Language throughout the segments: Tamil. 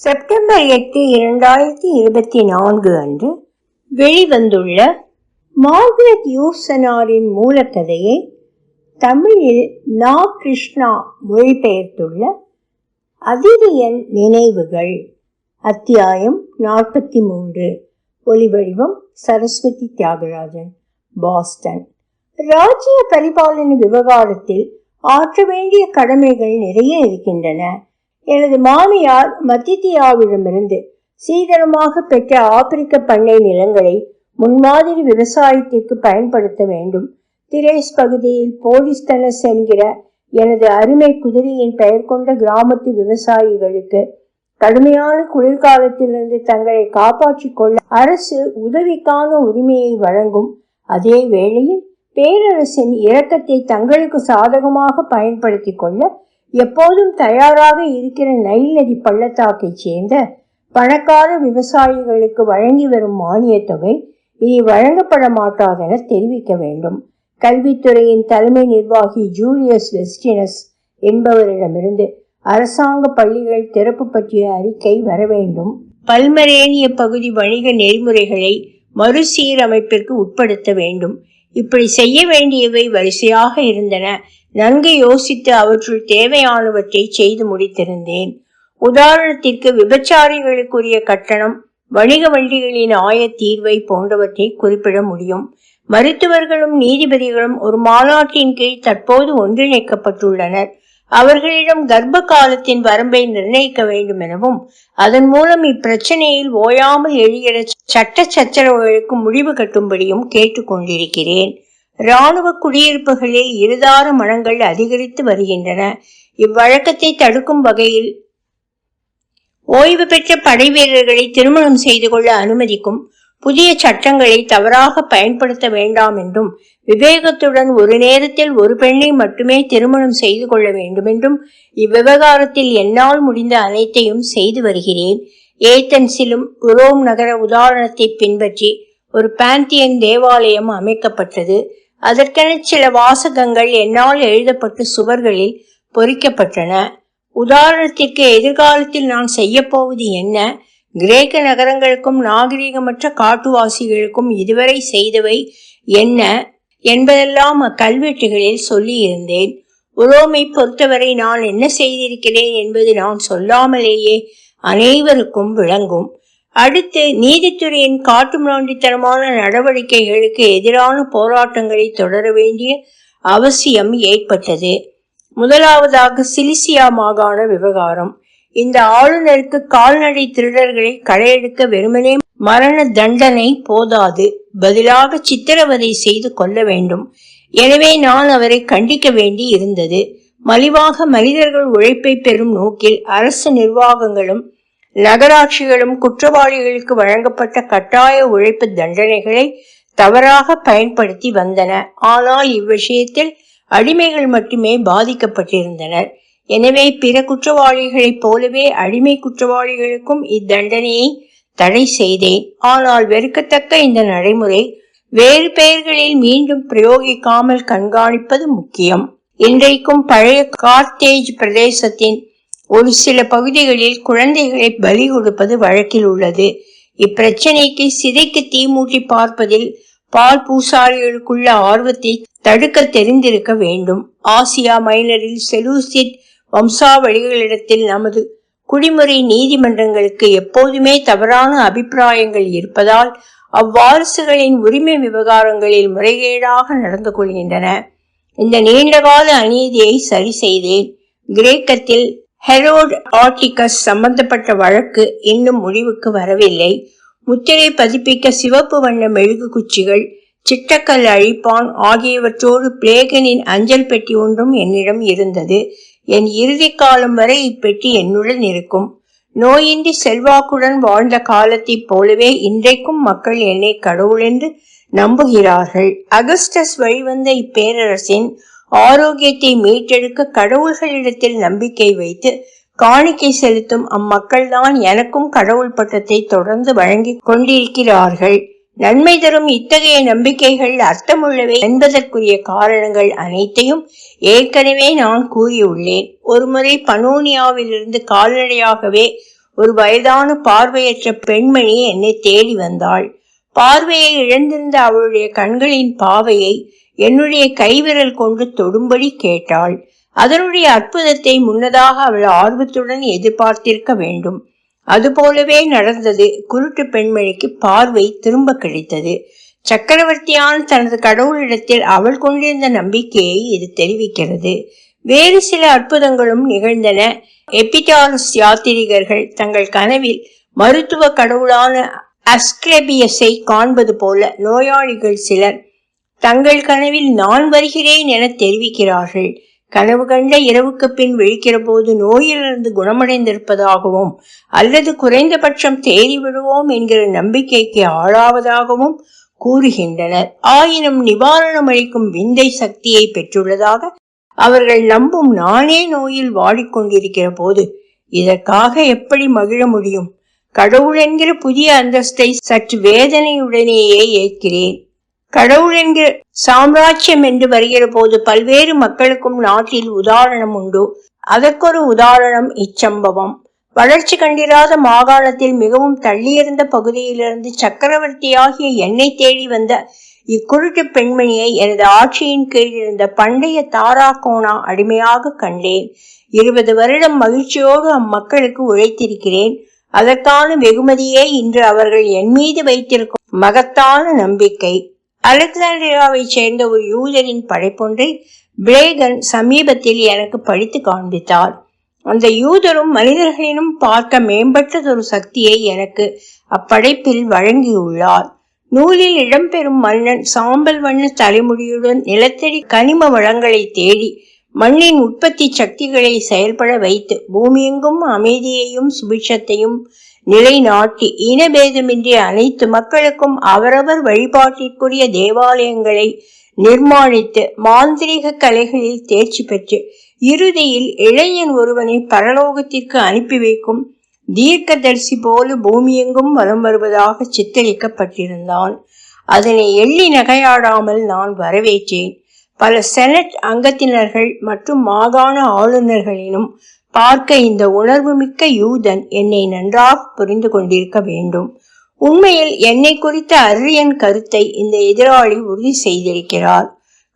செப்டம்பர் எட்டு இரண்டாயிரத்தி இருபத்தி நான்கு அன்று வெளிவந்துள்ள மார்கரெட் யூசனாரின் மூலக்கதையை தமிழில் நா கிருஷ்ணா மொழிபெயர்த்துள்ள அதிரியன் நினைவுகள் அத்தியாயம் நாற்பத்தி மூன்று ஒலிவடிவம் சரஸ்வதி தியாகராஜன் பாஸ்டன். ராஜ்ய பரிபாலன விவகாரத்தில் ஆற்ற வேண்டிய கடமைகள் நிறைய இருக்கின்றன. எனது மாமியார் மத்தித்தியாவிடமிருந்து சீதனமாக பெற்ற ஆப்பிரிக்க பண்ணை நிலங்களை முன்மாதிரி விவசாயத்திற்கு பயன்படுத்த வேண்டும். திரேஸ் பகுதியில் போலிஸ்தனஸ் என்கிற எனது அருமை குதிரையின் பெயர் கொண்ட கிராமத்து விவசாயிகளுக்கு கடுமையான குளிர்காலத்திலிருந்து தங்களை காப்பாற்றிக் கொள்ள அரசு உதவிக்கான உரிமையை வழங்கும் அதே வேளையில் பேரரசின் இரக்கத்தை தங்களுக்கு சாதகமாக பயன்படுத்திக் கொள்ள எப்போதும் தயாராக இருக்கிற நைல் நதி பள்ளத்தாக்கைச் சேர்ந்த பணக்கார விவசாயிகளுக்கு வழங்கி வரும் மானியத் தொகை இனி வழங்கப்பட மாட்டாதென தெரிவிக்க வேண்டும். கல்வித்துறையின் தலைமை நிர்வாகி ஜூலியஸ் வெஸ்டினஸ் என்பவரிடமிருந்து அரசாங்க பள்ளிகள் திறப்பு பற்றிய அறிக்கை வர வேண்டும். பல்மரேனிய பகுதி வணிக நெறிமுறைகளை மறுசீரமைப்பிற்கு உட்படுத்த வேண்டும். இப்படி செய்ய வேண்டியவை வரிசையாக இருந்தன. நன்கு யோசித்து அவற்றுள் தேவையானவற்றை செய்து முடித்திருந்தேன். உதாரணத்திற்கு விபச்சாரிகளுக்குரிய கட்டணம் வணிக வண்டிகளின் ஆய தீர்வை போன்றவற்றை குறிப்பிட முடியும். மருத்துவர்களும் நீதிபதிகளும் ஒரு மாநாட்டின் கீழ் தற்போது ஒன்றிணைக்கப்பட்டுள்ளனர். அவர்களிடம் கர்ப்ப காலத்தின் வரம்பை நிர்ணயிக்க வேண்டும் எனவும் அதன் மூலம் இப்பிரச்சனையில் ஓயாமல் எழுகிற சட்ட சச்சரவுகளுக்கு முடிவு கட்டும்படியும் கேட்டுக்கொண்டிருக்கிறேன். இராணுவ குடியிருப்புகளில் இருதார மனங்கள் அதிகரித்து வருகின்றன. இவ்வழக்கத்தை தடுக்கும் வகையில் ஓய்வு பெற்ற படை வீரர்களை திருமணம் செய்து கொள்ள அனுமதிக்கும் புதிய சட்டங்களை தவறாக பயன்படுத்த வேண்டாம் என்றும் விவேகத்துடன் ஒரு நேரத்தில் ஒரு பெண்ணை மட்டுமே திருமணம் செய்து கொள்ள வேண்டும் என்றும் இவ்விவகாரத்தில் என்னால் முடிந்த அனைத்தையும் செய்து வருகிறேன். ஏத்தன்ஸிலும் உரோம் நகர உதாரணத்தை பின்பற்றி ஒரு பாந்தியன் தேவாலயம் அமைக்கப்பட்டது. அதற்கென சில வாசகங்கள் என்னால் எழுதப்பட்டு சுவர்களில் பொறிக்கப்பட்டன. உதாரணத்திற்கு எதிர்காலத்தில் நான் செய்ய போவது என்ன? கிரேக்க நகரங்களுக்கும் நாகரிகமற்ற காட்டுவாசிகளுக்கும் இதுவரை செய்தவை என்ன என்பதெல்லாம் அக்கல்வெட்டுகளில் சொல்லியிருந்தேன். உரோமை பொறுத்தவரை நான் என்ன செய்திருக்கிறேன் என்பது நான் சொல்லாமலேயே அனைவருக்கும் விளங்கும். அடுத்து நீதித்துறையின் காட்டுமிராண்டித்தனமான நடவடிக்கைகளுக்கு எதிரான போராட்டங்களை தொடர வேண்டிய அவசியம் ஏற்பட்டது. முதலாவதாக சிலிசியா மாகாண விவகாரம். இந்த ஆளுநருக்கு கால்நடை திருடர்களை களையெடுக்க வெறுமனே மரண தண்டனை போதாது. பதிலாக சித்திரவதை செய்து கொள்ள வேண்டும். எனவே நான் அவரை கண்டிக்க வேண்டி இருந்தது. மலிவாக மனிதர்கள் உழைப்பை பெறும் நோக்கில் அரசு நிர்வாகங்களும் நகராட்சிகளும் குற்றவாளிகளுக்கு வழங்கப்பட்ட கட்டாய உழைப்பு தண்டனைகளை தவறாக பயன்படுத்தி வந்தன. ஆனால் இவ்விஷயத்தில் அடிமைகள் மட்டுமே பாதிக்கப்பட்டிருந்தனர். எனவே பிற குற்றவாளிகளைப் போலவே அடிமை குற்றவாளிகளுக்கும் இத்தண்டனையை தடை செய்தேன். ஆனால் வெறுக்கத்தக்க இந்த நடைமுறை வேறு பெயர்களில் மீண்டும் பிரயோகிக்காமல் கண்காணிப்பது முக்கியம். இன்றைக்கும் பழைய கார்த்தேஜ் பிரதேசத்தின் ஒரு சில பகுதிகளில் குழந்தைகளை பலி கொடுப்பது வழக்கில் உள்ளது. இப்பிரச்சனைக்கு சிதைக்கு தீமூட்டி பார்ப்பதில் பால் பூசாரிகளுக்குள்ள ஆர்வத்தை தடுக்க தெரிந்திருக்க வேண்டும். ஆசியா மைனரில் செலூசிட் வம்சாவளிகளிடத்தில் நமது குடிமுறை நீதிமன்றங்களுக்கு எப்போதுமே தவறான அபிப்பிராயங்கள் இருப்பதால் அவ்வாரிசுகளின் உரிமை விவகாரங்களில் முறைகேடாக நடந்து கொள்கின்றன. இந்த நீண்டகால அநீதியை சரி செய்தேன். கிரேக்கத்தில் ஹெரோட் ஆர்டிகஸ் சம்பந்தப்பட்ட வழக்கு இன்னும் முடிவுக்கு வரவில்லை. முத்திரை பதிப்பிக்க சிவப்பு வண்ண மெழுகு குச்சிகள் சிட்டக்கல் அழிப்பான் ஆகியவற்றோடு பிளேகனின் அஞ்சல் பெட்டி ஒன்றும் என்னிடம் இருந்தது. என் இறுதி காலம் வரை இப்பெட்டி என்னுடன் இருக்கும். நோயின்றி செல்வாக்குடன் வாழ்ந்த காலத்தைப் போலவே இன்றைக்கும் மக்கள் என்னை கடவுள் என்று நம்புகிறார்கள். அகஸ்டஸ் வழிவந்த இப்பேரரசின் ஆரோக்கியத்தை மீட்டெடுக்க கடவுள்களிடத்தில் நம்பிக்கை வைத்து காணிக்கை செலுத்தும் அம்மக்கள்தான் எனக்கும் கடவுள் பட்டத்தை தொடர்ந்து வழங்கி கொண்டிருக்கிறார்கள். நன்மை தரும் இத்தகைய நம்பிக்கைகள் அர்த்தமுள்ளவை என்பதற்குரிய காரணங்கள் அனைத்தையும் ஏற்கனவே நான் கூறியுள்ளேன். ஒருமுறை பனோனியாவிலிருந்து கால்நடையாகவே ஒரு வயதான பார்வையற்ற பெண்மணி என்னை தேடி வந்தாள். பார்வையை இழந்திருந்த அவளுடைய கண்களின் பாவையை என்னுடைய கைவிரல் கொண்டு தொடும்படி கேட்டாள். அதனுடைய அற்புதத்தை முன்னதாக அவள் ஆர்வத்துடன் எதிர்பார்த்திருக்க வேண்டும். அதுபோலவே நடந்தது. குருட்டு பெண்மணிக்கு பார்வை திரும்ப கிடைத்தது. சக்கரவர்த்தியான தனது கடவுளிடத்தில் அவள் கொண்டிருந்த நம்பிக்கையை இது தெரிவிக்கிறது. வேறு சில அற்புதங்களும் நிகழ்ந்தன. எபிடாரஸ் யாத்திரிகர்கள் தங்கள் கனவில் மருத்துவ கடவுளான அஸ்கிரபியஸை காண்பது போல நோயாளிகள் சிலர் தங்கள் கனவில் நான் வருகிறேன் என தெரிவிக்கிறார்கள். கனவு கண்ட இரவுக்கு பின் விழிக்கிற போது நோயிலிருந்து குணமடைந்திருப்பதாகவும் அல்லது குறைந்தபட்சம் தேறி விடுவோம் என்கிற நம்பிக்கைக்கு ஆளாவதாகவும் கூறுகின்றனர். ஆயினும் நிவாரணம் அளிக்கும் விந்தை சக்தியை பெற்றுள்ளதாக அவர்கள் நம்பும் நானே நோயில் வாடிக்கொண்டிருக்கிற போது இதற்காக எப்படி மகிழ முடியும்? கடவுள் என்கிற புதிய அந்தஸ்தை சற்று வேதனையுடனேயே ஏற்கிறேன். கடவுள் என்கிற சாம்ராஜ்யம் என்று வருகிற போது பல்வேறு மக்களுக்கும் நாட்டில் உதாரணம் உண்டு. அதற்கொரு உதாரணம் இச்சம்பவம். வளர்ச்சி கண்டிராத மாகாணத்தில் மிகவும் தள்ளியிருந்த பகுதியிலிருந்து சக்கரவர்த்தியாகிய என்னை தேடி வந்த இக்குருட்டு பெண்மணியை எனது ஆட்சியின் கீழ் இருந்த பண்டைய தாராகோணா அடிமையாக கண்டேன். இருபது வருடம் மகிழ்ச்சியோடு அம்மக்களுக்கு உழைத்திருக்கிறேன். அதற்கான வெகுமதியே இன்று அவர்கள் என் மீது வைத்திருக்கும் மகத்தான நம்பிக்கை. அலெக்சாண்டிரியாவை சேர்ந்த ஒரு யூதரின் படைப்பொன்றை பிளேகன் சமீபத்தில் எனக்கு படித்து காண்பித்தார். அந்த யூதரும் மனிதர்களினும் பார்க்க மேம்பட்டதொரு சக்தியை எனக்கு அப்படைப்பில் வழங்கியுள்ளார். நூலில் இடம்பெறும் மன்னன் சாம்பல் வண்ண தலைமுடியுடன் நிலத்தடி கனிம வளங்களை தேடி மண்ணின் உற்பத்தி சக்திகளை செயல்பட வைத்து பூமியெங்கும் அமைதியையும் சுபிட்சத்தையும் நிலைநாட்டி இனபேதமின்றி அனைத்து மக்களுக்கும் அவரவர் வழிபாட்டிற்குரிய தேவாலயங்களை நிர்மாணித்து மாந்திரிக கலைகளில் தேர்ச்சி பெற்று இறுதியில் இளைஞன் ஒருவனை பரலோகத்திற்கு அனுப்பி வைக்கும் தீர்க்கதரிசி போல பூமியெங்கும் வலம் வருவதாக சித்தரிக்கப்பட்டிருந்தான். அதனை எள்ளி நகையாடாமல் நான் வரவேற்றேன். பல செனட் அங்கத்தினர்கள் மற்றும் மாகாண ஆளுநர்களினும் பார்க்க இந்த உணர்வு மிக்க யூதன் என்னை நன்றாக புரிந்து கொண்டிருக்க வேண்டும். உண்மையில் என்னை குறித்த அரியன் கருத்தை இந்த எதிராளி உறுதி செய்திருக்கிறார்.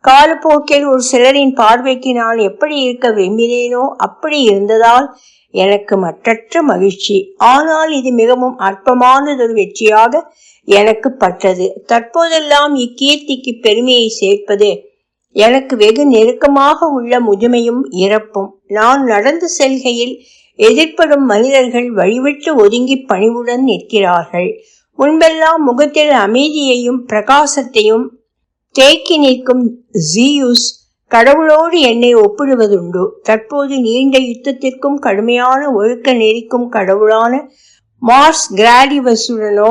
காலப்போக்கில் ஒரு சிலரின் பார்வைக்கு நான் எப்படி இருக்க விரும்பினேனோ அப்படி இருந்ததால் எனக்கு மற்றற்ற மகிழ்ச்சி. ஆனால் இது மிகவும் அற்பமானதொரு வெற்றியாக எனக்கு பட்டது தற்போதெல்லாம் இக்கீர்த்திக்கு பெருமையை சேர்ப்பது எனக்கு வெகு நெருக்கமாக உள்ள முதுமையும் இறப்பும். நான் நடந்து செல்கையில் எதிர்ப்படும் மனிதர்கள் வழிவிட்டு ஒதுங்கி பணிவுடன் நிற்கிறார்கள். முன்பெல்லாம் முகத்தில் அமைதியையும் பிரகாசத்தையும் தேக்கி நிற்கும் ஜியூஸ் கடவுளோடு என்னை ஒப்பிடுவதுண்டு. தற்போது நீண்ட யுத்தத்திற்கும் கடுமையான ஒழுக்க நெறிக்கும் கடவுளான மார்ஸ் கிராடிவசுடனோ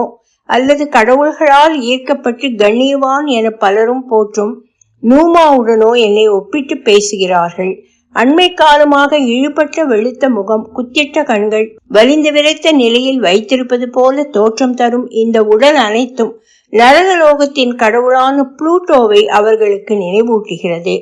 அல்லது கடவுள்களால் ஈர்க்கப்பட்டு கண்ணியவான் என பலரும் போற்றும் நூமாவுடனோ என்னை ஒப்பிட்டு பேசுகிறார்கள். அண்மை காலமாக இழுபட்ட வெளுத்த முகம் குத்திட்ட கண்கள் வலிந்து விரைத்த நிலையில் வைத்திருப்பது போல தோற்றம் தரும் இந்த உடல் அனைத்தும் நரகலோகத்தின் கடவுளான புளூட்டோவை அவர்களுக்கு நினைவூட்டுகிறது.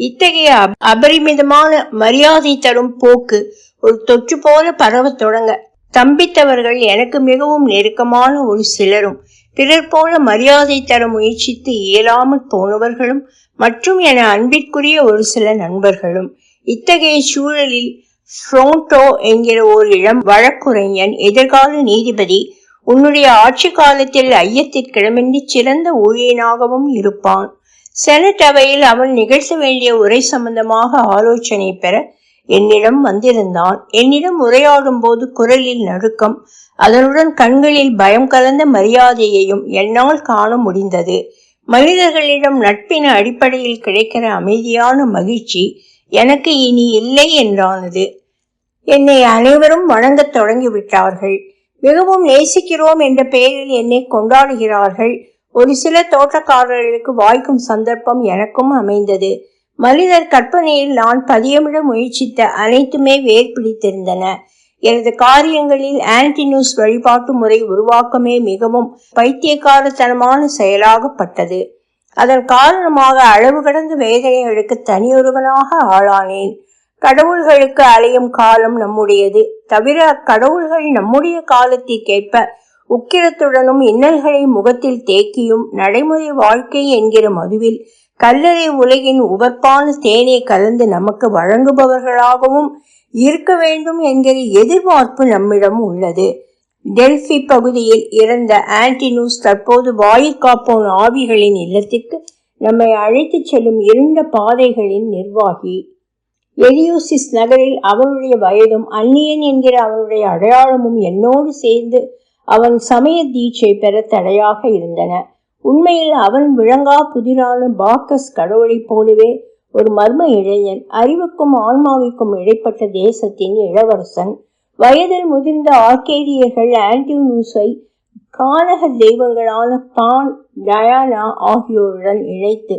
இத்தகைய அபரிமிதமான மரியாதை தரும் போக்கு ஒரு தொற்று போல பரவத் தொடங்க. தம்பித்தவர்கள் எனக்கு மிகவும் நெருக்கமான ஒரு சிலரும் பிறர் போல மரியாதை தர முயற்சித்து இயலாமல் போனவர்களும் மற்றும் என அன்பிற்குரிய ஒரு சில நண்பர்களும். இத்தகைய சூழலில் ஃப்ரோண்டோ என்கிற ஒரு இளம் வழக்குரைஞன் எதிர்கால நீதிபதி உன்னுடைய ஆட்சி காலத்தில் ஐயத்திற்கிடமின்றி சிறந்த ஊழியனாகவும் இருப்பான். செனட் அவையில் அவன் நிகழ்த்த வேண்டிய உரை சம்பந்தமாக ஆலோசனை பெற என்னிடம் வந்திருந்தான். என்னிடம் உரையாடும் போது குரலில் நடுக்கம் அதனுடன் கண்களில் பயம் கலந்த மரியாதையையும் என்னால் காண முடிந்தது. மனிதர்களிடம் நட்பின் அடிப்படையில் கிடைக்கிற அமைதியான மகிழ்ச்சி எனக்கு இனி இல்லை என்றானது. என்னை அனைவரும் வணங்கத் தொடங்கிவிட்டார்கள். மிகவும் நேசிக்கிறோம் என்ற பெயரில் என்னை கொண்டாடுகிறார்கள். ஒரு சில தோட்டக்காரர்களுக்கு வாய்க்கும் சந்தர்ப்பம் எனக்கும் அமைந்தது. மனிதர் கற்பனையில் நான் பதியமிட முயற்சித்த அனைத்துமே வேர் பிடித்திருந்தன. எனது காரியங்களில் ஆன்டினியூஸ் வழிபாட்டு முறை உருவாக்கமே மிகவும் பைத்தியக்காரத்தனமான செயலாகப்பட்டது. அதன் காரணமாக அளவு கடந்த வேதனைகளுக்கு தனியொருவனாக ஆளானேன். கடவுள்களுக்கு அலையும் காலம் நம்முடையது. தவிர அக்கடவுள்கள் நம்முடைய காலத்திற்கேற்ப உக்கிரத்துடனும் இன்னல்களை முகத்தில் தேக்கியும் நடைமுறை வாழ்க்கை என்கிற மதுவில் கல்லறை உலகின் உவர்ப்பான தேனை கலந்து நமக்கு வழங்குபவர்களாகவும் இருக்க வேண்டும் என்கிற எதிர்பார்ப்பு நம்மிடம் உள்ளது. டெல்பி பகுதியில் இறந்த ஆன்டினூஸ் தற்போது வாயிற்காப்போன் ஆவிகளின் இல்லத்திற்கு நம்மை அழைத்துச் செல்லும் இருண்ட பாதைகளின் நிர்வாகி. எலியூசிஸ் நகரில் அவனுடைய வயதும் அந்நியன் என்கிற அவனுடைய அடையாளமும் என்னோடு சேர்ந்து அவன் சமய தீட்சை பெற தடையாக இருந்தன. உண்மையில் அவன் விளங்கா புதிரான பாக்கஸ் கடவுளைப் போலவே ஒரு மர்ம இளைஞன் அறிவுக்கும் ஆன்மாவிற்கும் இடைப்பட்ட தேசத்தின் இளவரசன். வயதில் முதிர்ந்த ஆர்கேடியர்கள் ஆன்டியூனூஸை கானக தெய்வங்களான பான் டயானா ஆகியோருடன் இணைத்து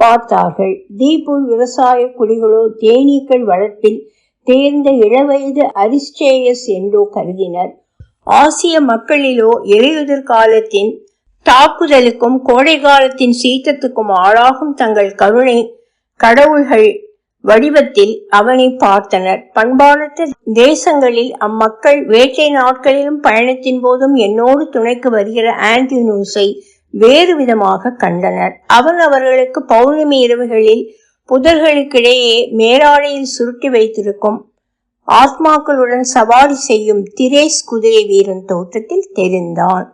பார்த்தார்கள். தீபூர் விவசாய குடிகளோ தேனீக்கள் வளர்ப்பில் தேர்ந்த இளவயது அரிஸ்டேயஸ் என்றோ கருதினர். ஆசிய மக்களிலோ இலையுதிர் காலத்தின் தாக்குதலுக்கும் கோடை காலத்தின் சீற்றத்துக்கும் ஆளாகும் தங்கள் கருணை கடவுள்கள் வடிவத்தில் அவனை பார்த்தனர். பண்பாடற்ற தேசங்களில் அம்மக்கள் வேட்டை நாட்களிலும் பயணத்தின் போதும் என்னோடு துணைக்கு வருகிற ஆண்டினூஸை வேறு விதமாக கண்டனர். அவன் அவர்களுக்கு பௌர்ணமி இரவுகளில் புதர்களுக்கிடையே மேலாடையில் சுருட்டி வைத்திருக்கும் ஆத்மாக்களுடன் சவாரி செய்யும் திரேஸ் குதிரை வீரன் தோற்றத்தில் தெரிந்தான்.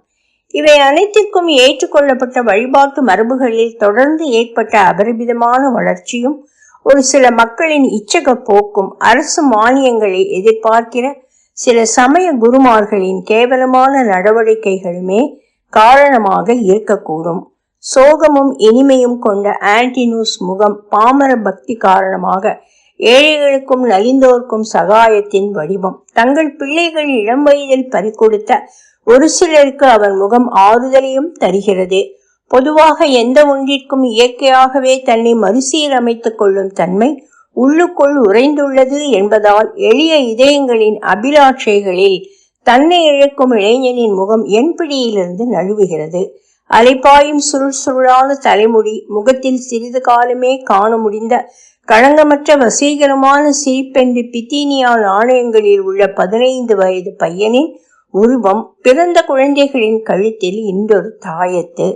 இவை அனைத்திற்கும் ஏற்றுக்கொள்ளப்பட்ட வழிபாட்டு மரபுகளில் தொடர்ந்து ஏற்பட்ட அபரிமிதமான வளர்ச்சியும் ஒரு சில மக்களின் இச்சக போக்கும் அரசு மானியங்களை எதிர்பார்க்கிற சில சமய குருமார்களின் கேவலமான நடவடிக்கைகளுமே காரணமாக இருக்கக்கூடும். சோகமும் இனிமையும் கொண்ட ஆன்டினூஸ் முகம் பாமர பக்தி காரணமாக ஏழைகளுக்கும் நலிந்தோர்க்கும் சகாயத்தின் வடிவம். தங்கள் பிள்ளைகள் இளம் வயதில் பறிக்கொடுத்த ஒரு சிலருக்கு அவன் முகம் ஆறுதலையும் தருகிறது. பொதுவாக எந்த ஒன்றிற்கும் இயற்கையாகவே தன்னை மறுசீரமைத்துக் கொள்ளும் தன்மை உள்ளுக்குள் உறைந்துள்ளது என்பதால் எளிய இதயங்களின் அபிலாட்சைகளில் தன்னை இழக்கும் இளைஞனின் முகம் என்பிடியிலிருந்து நழுவுகிறது. அலைப்பாயும் சுருள் சுருளான தலைமுடி முகத்தில் சிறிது காலமே காண முடிந்த களங்கமற்ற வசீகரமான சிரிப்பென்று பித்தீனியா நாணயங்களில் உள்ள பதினைந்து வயது பையனின் உருவம் பிறந்த குழந்தைகளின் கழுத்தில் இன்றொரு தாயத்து.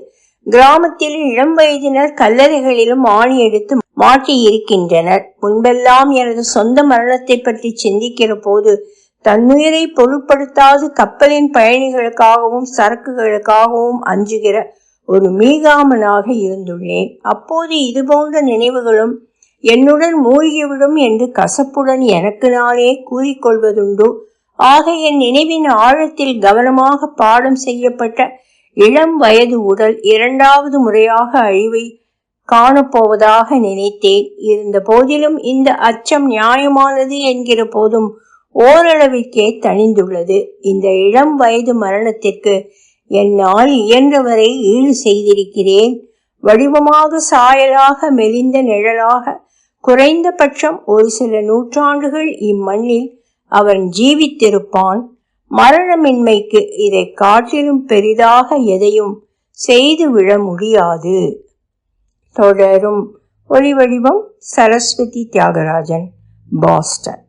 கிராமத்தில் இளம் வயதினர் கல்லறைகளிலும் ஆணி எடுத்து மாட்டி இருக்கின்றனர். முன்பெல்லாம் எனது சொந்த மரணத்தை பற்றி சிந்திக்கிற போது தன்னுயிரை பொருட்படுத்தாது கப்பலின் பயணிகளுக்காகவும் சரக்குகளுக்காகவும் அஞ்சுகிற ஒரு மீகாமனாக இருந்துள்ளேன். அப்போது இது போன்ற நினைவுகளும் என்னுடன் மூழ்கிவிடும் என்று கசப்புடன் எனக்கு நானே கூறிக்கொள்வதுண்டு. ஆக என் நினைவின் ஆழத்தில் கவனமாக பாடம் செய்யப்பட்ட இளம் வயது உடல் இரண்டாவது முறையாக அழிவை காணப்போவதாக நினைத்தேன். இருந்த போதிலும் இந்த அச்சம் நியாயமானது என்கிற போதும் ஓரளவிற்கே தணிந்துள்ளது. இந்த இளம் வயது மரணத்திற்கு என்னால் இயன்றவரை ஈடு செய்திருக்கிறேன். வடிவமாக சாயலாக மெலிந்த நிழலாக குறைந்தபட்சம் ஒரு சில நூற்றாண்டுகள் இம்மண்ணில் அவன் ஜீவித்திருப்பான். மரணமின்மைக்கு இதை காட்டிலும் பெரிதாக எதையும் செய்து விழ முடியாது. தொடரும். ஒளி வடிவம் சரஸ்வதி தியாகராஜன் பாஸ்டன்.